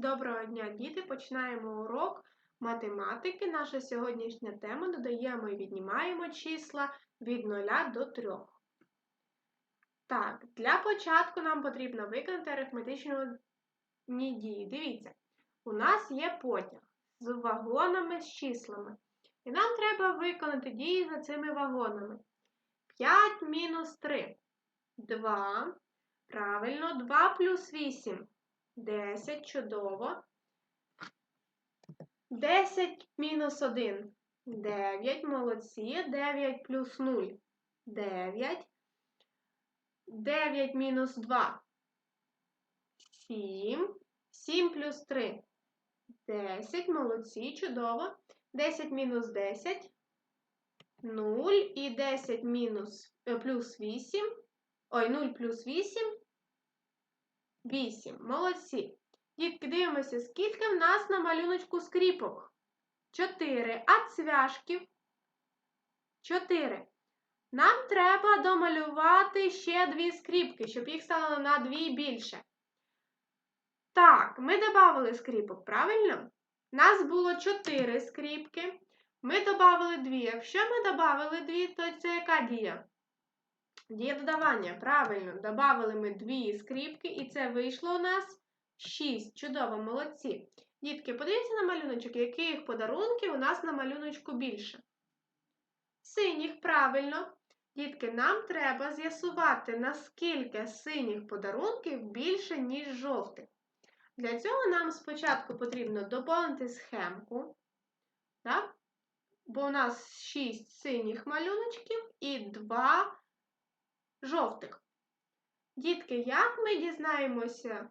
Доброго дня, діти! Починаємо урок математики. Наша сьогоднішня тема додаємо і віднімаємо числа від 0 до 3. Так, для початку нам потрібно виконати арифметичні дії. Дивіться, у нас є потяг з вагонами з числами. І нам треба виконати дії за цими вагонами. 5 мінус 3. 2. Правильно, 2 плюс 8. 10, чудово. 10 мінус 1. 9, молодці. 9 плюс 0. 9. 9 мінус 2. 7. 7 плюс 3. 10, молодці, чудово. 10 мінус 10. 0 і 10 мінус плюс 8. Ой, 0 плюс 8. 8. Молодці. Дітки, дивимося, скільки в нас на малюночку скріпок? 4. А цвяшків? 4. Нам треба домалювати ще дві скріпки, щоб їх стало на дві більше. Так, ми додали скріпок, правильно? Нас було 4 скріпки. Ми додали 2. Якщо ми додали 2, то це яка дія? Дія додавання. Правильно, додали ми дві скріпки, і це вийшло у нас 6. Чудово, молодці. Дітки, подивіться на малюночок, яких подарунків у нас на малюночку більше. Синіх, правильно. Дітки, нам треба з'ясувати, наскільки синіх подарунків більше, ніж жовтих. Для цього нам спочатку потрібно доповнити схемку. Так? Бо у нас 6 синіх малюночків і 2 жовтих. Дітки, як ми дізнаємося,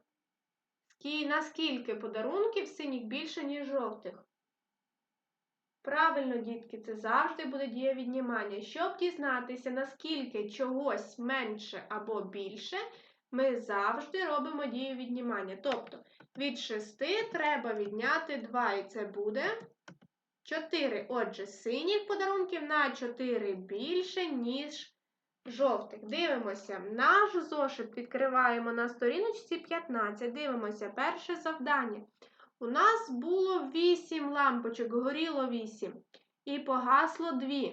наскільки подарунків синіх більше, ніж жовтих? Правильно, дітки, це завжди буде дія віднімання. Щоб дізнатися, наскільки чогось менше або більше, ми завжди робимо дію віднімання. Тобто від 6 треба відняти 2, і це буде 4. Отже, синіх подарунків на 4 більше, ніж жовтих. Дивимося, наш зошит відкриваємо на сторіночці 15. Дивимося, перше завдання. У нас було 8 лампочок, горіло 8. І погасло 2.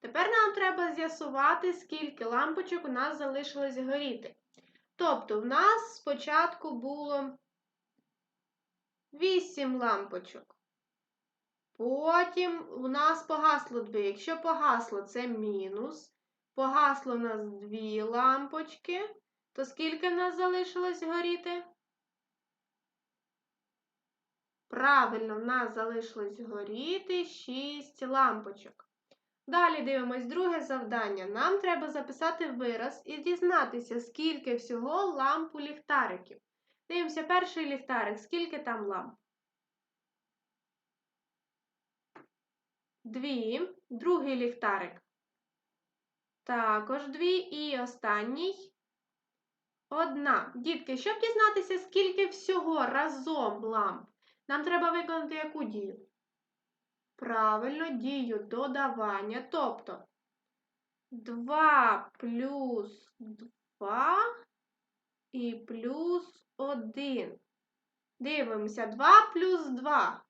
Тепер нам треба з'ясувати, скільки лампочок у нас залишилось горіти. Тобто, в нас спочатку було 8 лампочок. Потім у нас погасло 2. Якщо погасло, це мінус. Погасло у нас дві лампочки. То скільки в нас залишилось горіти? Правильно, в нас залишилось горіти 6 лампочок. Далі дивимось друге завдання. Нам треба записати вираз і дізнатися, скільки всього ламп у ліхтариків. Дивимося, перший ліхтарик, скільки там ламп? Дві. Другий ліхтарик. Також дві. І останній одна. Дітки, щоб дізнатися, скільки всього разом ламп, нам треба виконати яку дію? Правильно, дію додавання. Тобто 2 плюс 2 і плюс 1. Дивимося, 2 плюс 2.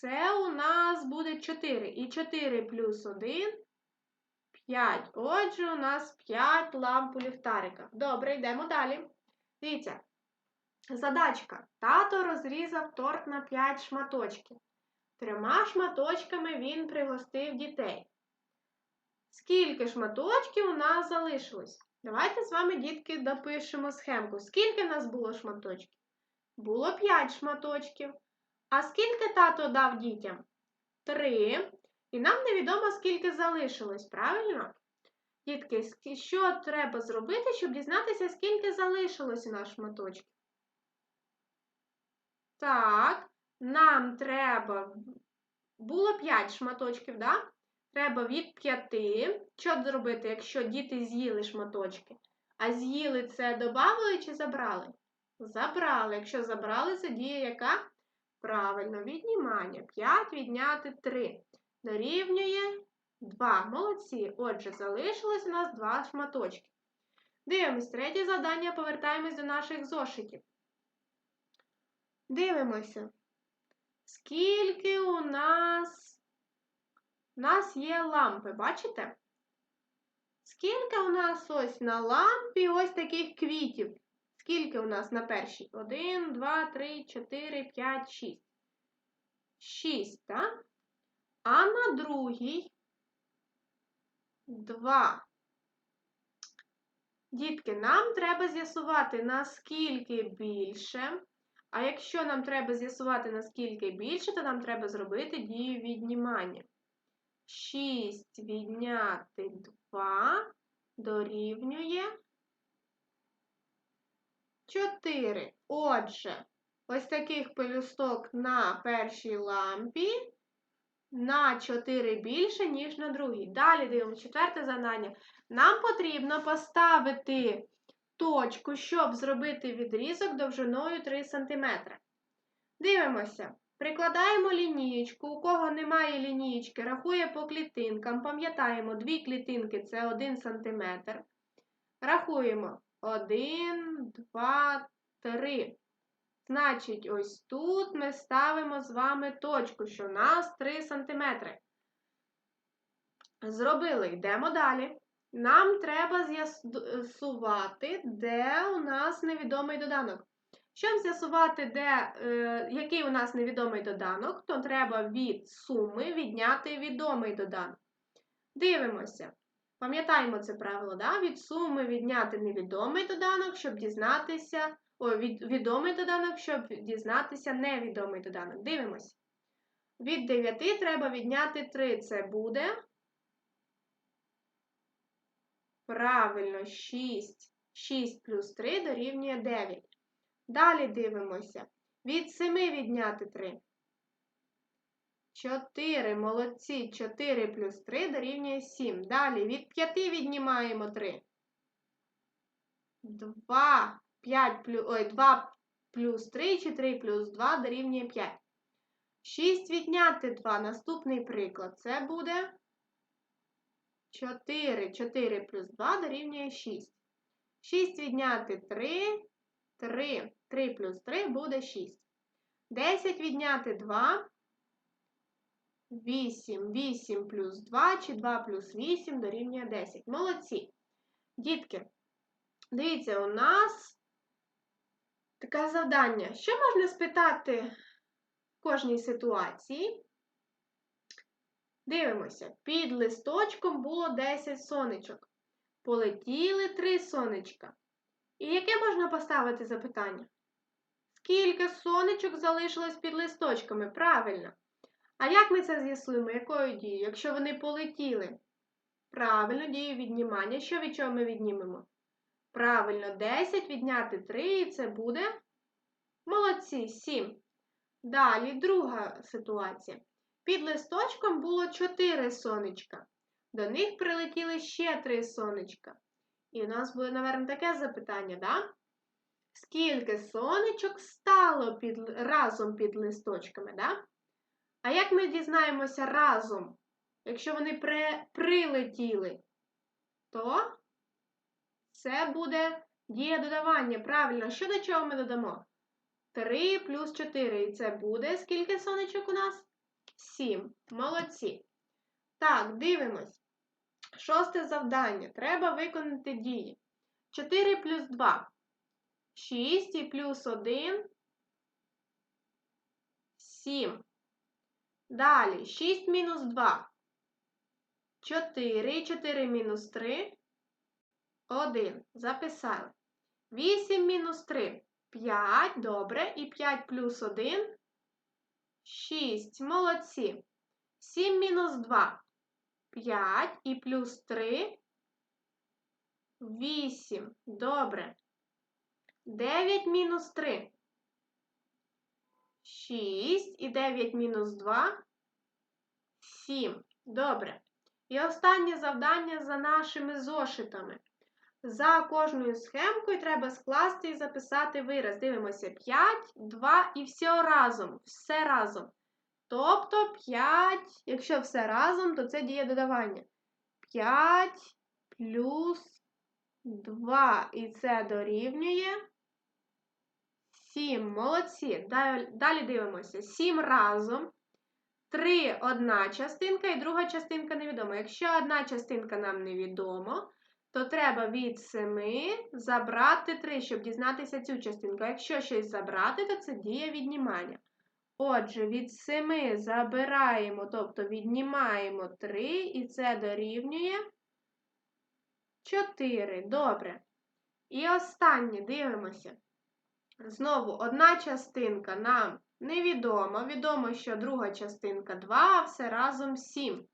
Це у нас буде 4. І 4 плюс 1 5. Отже, у нас 5 ламп у ліхтарика. Добре, йдемо далі. Дивіться. Задачка. Тато розрізав торт на 5 шматочків. Трьома шматочками він пригостив дітей. Скільки шматочків у нас залишилось? Давайте з вами, дітки, допишемо схемку. Скільки в нас було шматочків? Було 5 шматочків. А скільки тато дав дітям? Три. І нам невідомо, скільки залишилось, правильно? Дітки, що треба зробити, щоб дізнатися, скільки залишилось у нас шматочків? Так, нам треба. Було 5 шматочків, так? Треба від 5. Що зробити, якщо діти з'їли шматочки? А з'їли це додали чи забрали? Забрали. Якщо забрали, це дія яка? Правильно, віднімання. 5 відняти 3. Дорівнює 2. Молодці. Отже, залишилось у нас 2 шматочки. Дивимось, третє завдання, повертаємось до наших зошитів. Дивимося. Скільки у нас у нас є лампи, бачите? Скільки у нас ось на лампі ось таких квітів? Скільки у нас на першій? Один, два, три, чотири, п'ять, шість. Шість, так? А на другій два. Дітки, нам треба з'ясувати, наскільки більше. А якщо нам треба з'ясувати, наскільки більше, то нам треба зробити дію віднімання. 6 відняти 2 дорівнює 4. Отже, ось таких пелюсток на першій лампі на 4 більше, ніж на другій. Далі дивимося четверте завдання. Нам потрібно поставити точку, щоб зробити відрізок довжиною 3 см. Дивимося. Прикладаємо лінієчку. У кого немає лінієчки, рахує по клітинкам. Пам'ятаємо, дві клітинки це 1 см. Рахуємо 1, 2, 3. Значить, ось тут ми ставимо з вами точку, що в нас 3 см. Зробили, йдемо далі. Нам треба з'ясувати, де у нас невідомий доданок. Щоб з'ясувати, е, який у нас невідомий доданок, то треба від суми відняти відомий доданок. Дивимося. Пам'ятаємо це правило, да? від суми відняти невідомий доданок, щоб дізнатися, о, від, відомий доданок, щоб дізнатися невідомий доданок. Дивимося. Від 9 треба відняти 3. Це буде. Правильно, 6. 6 плюс 3 дорівнює 9. Далі дивимося. Від 7 відняти 3. 4. Молодці. 4 плюс 3 дорівнює 7. Далі від 5 віднімаємо 3. 2. 5 плюс, ой, 2 плюс 3 чи 3 плюс 2 дорівнює 5. 6 відняти 2. Наступний приклад. Це буде 4. 4 плюс 2 дорівнює 6. 6 відняти 3. 3. 3 плюс 3 буде 6. 10 відняти 2. 8. 8 плюс 2 чи 2 плюс 8 дорівнює 10. Молодці. Дітки, дивіться, у нас таке завдання. Що можна спитати в кожній ситуації? Дивимося, під листочком було 10 сонечок. Полетіли 3 сонечка. І яке можна поставити запитання? Скільки сонечок залишилось під листочками? Правильно. А як ми це з'ясуємо? Якою дією? Якщо вони полетіли? Правильно, дію віднімання. Що від чого ми віднімемо? Правильно, 10 відняти 3, і це буде молодці, 7. Далі друга ситуація. Під листочком було 4 сонечка. До них прилетіли ще 3 сонечка. І у нас буде, напевно, таке запитання, да? Скільки сонечок стало під, разом під листочками, да? А як ми дізнаємося разом, якщо вони при, прилетіли, то це буде дія додавання. Правильно, що до чого ми додамо? 3 плюс 4. І це буде скільки сонечок у нас? 7. Молодці. Так, дивимось. Шосте завдання. Треба виконати дії. 4 плюс 2. 6 і плюс 1. 7. Далі 6 мінус 2. 4. 4 мінус 3. 1. Записали. 8 мінус 3. 5. Добре. І 5 плюс 1. 6. Молодці. 7 мінус 2. 5 і плюс 3. 8. Добре. 9 мінус 3. 6 і 9 мінус 2. 7. Добре. І останнє завдання за нашими зошитами. За кожною схемкою треба скласти і записати вираз. Дивимося 5, 2 і все разом. Все разом. Тобто 5, якщо все разом, то це діє додавання. 5 плюс 2 і це дорівнює 7. Молодці. Далі, дивимося. 7 разом. 3 одна частинка і друга частинка невідома. Якщо одна частинка нам невідома, то треба від 7 забрати 3, щоб дізнатися цю частинку. Якщо щось забрати, то це дія віднімання. Отже, від 7 забираємо, тобто віднімаємо 3, і це дорівнює 4. Добре. І останнє дивимося. Знову одна частинка нам невідома. Відомо, що друга частинка 2, а все разом 7.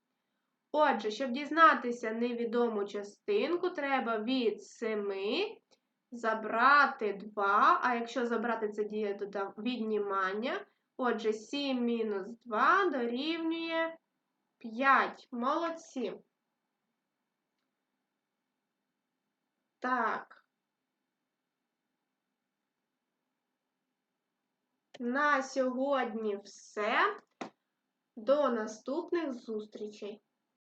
Отже, щоб дізнатися невідому частинку, треба від 7 забрати 2, а якщо забрати це діє віднімання, отже, 7 мінус 2 дорівнює 5. Молодці. Так. На сьогодні все. До наступних зустрічей!